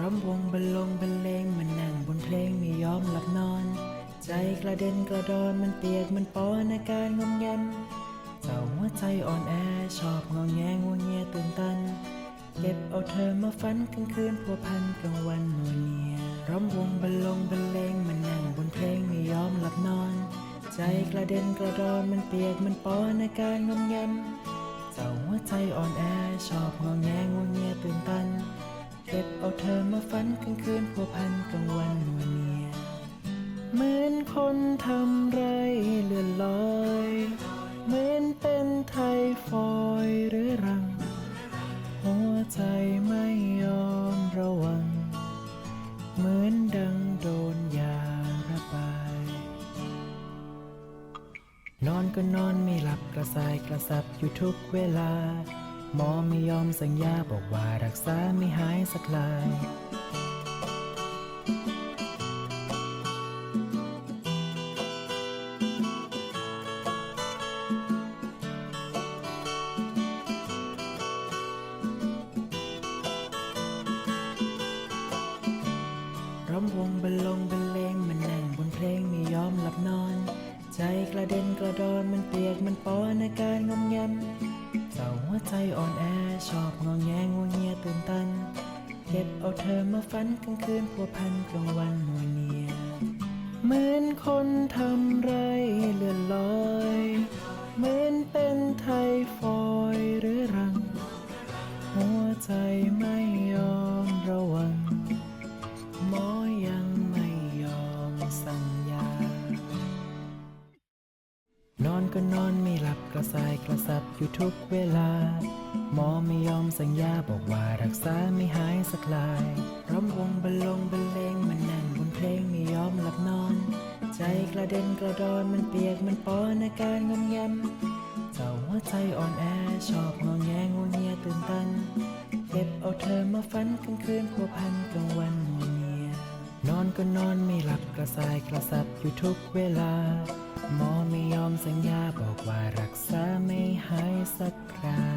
ร้อมวงบรรลงบรรเลงมันนั่งบนเพลงไม่ยอมหลับนอน ใจกระเด็นกระดอนมันเปียกมันปอนอาการงอมแงมเจ้าหัวใจอ่อนแอชอบงอแงงัวเงียตื่นตัน เก็บเอาเธอมาฝันกลางคืนพัวพันกลางวันนัวเนียร้อมวงบรรลงบรรเลงมันนั่งบนเพลงไม่ยอมหลับนอน ใจกระเด็นกระดอนมันเปียกมันปอนอาการงอมแงมเจ้าหัวใจอ่อนแอชอบงอแงงัวเงียตื่นตัน เก็บเอาเธอมาฝันกลางคืนพัวพันกลางวันนัวเนียเหมือนคนทำไรเลื่อนลอย เหมือนเป็นไทฟอยหรือรัง หัวใจไม่ยอมระวัง เหมือนดังโดนยาระบาย นอนก็นอนไม่หลับกระสายกระสับอยู่ทุกเวลา หมอไม่ยอมสัญญาบอกว่ารักษาไม่หายสักลายร้อมวงบรรลงบรรเลงมันนั่งบนเพลงไม่ยอมหลับนอน ใจกระเด็นกระดอนมันเปียกมันปอนอาการงอมแงม ใจอ่อนแอชอบงอแงงวงเงียตื่นตัน เก็บเอาเธอมาฝันกลางคืนพัวพันกลางวันนัวเนียเหมือนคนทำไรเลื่อนลอยเหมือน ก็นอนไม่หลับกระสายกระสับอยู่ทุกเวลา หมอไม่ยอมสัญญาบอกว่ารักษาไม่หายสักลายร้อมวงบรรลงบรรเลงมันนั่งบนเพลงไม่ยอมหลับนอน ใจกระเด็นกระดอนมันเปียกมันปอนอาการงอมแงมเจ้าหัวใจอ่อนแอชอบงอแงงัวเงียตื่นตันเก็บเอาเธอมาฝันกลางคืนพัวพันกลางวันนัน นอนก็นอนไม่หลับกระสายกระสับอยู่ทุกเวลา หมอไม่ยอมสัญญาบอกว่ารักษาไม่หายสักครา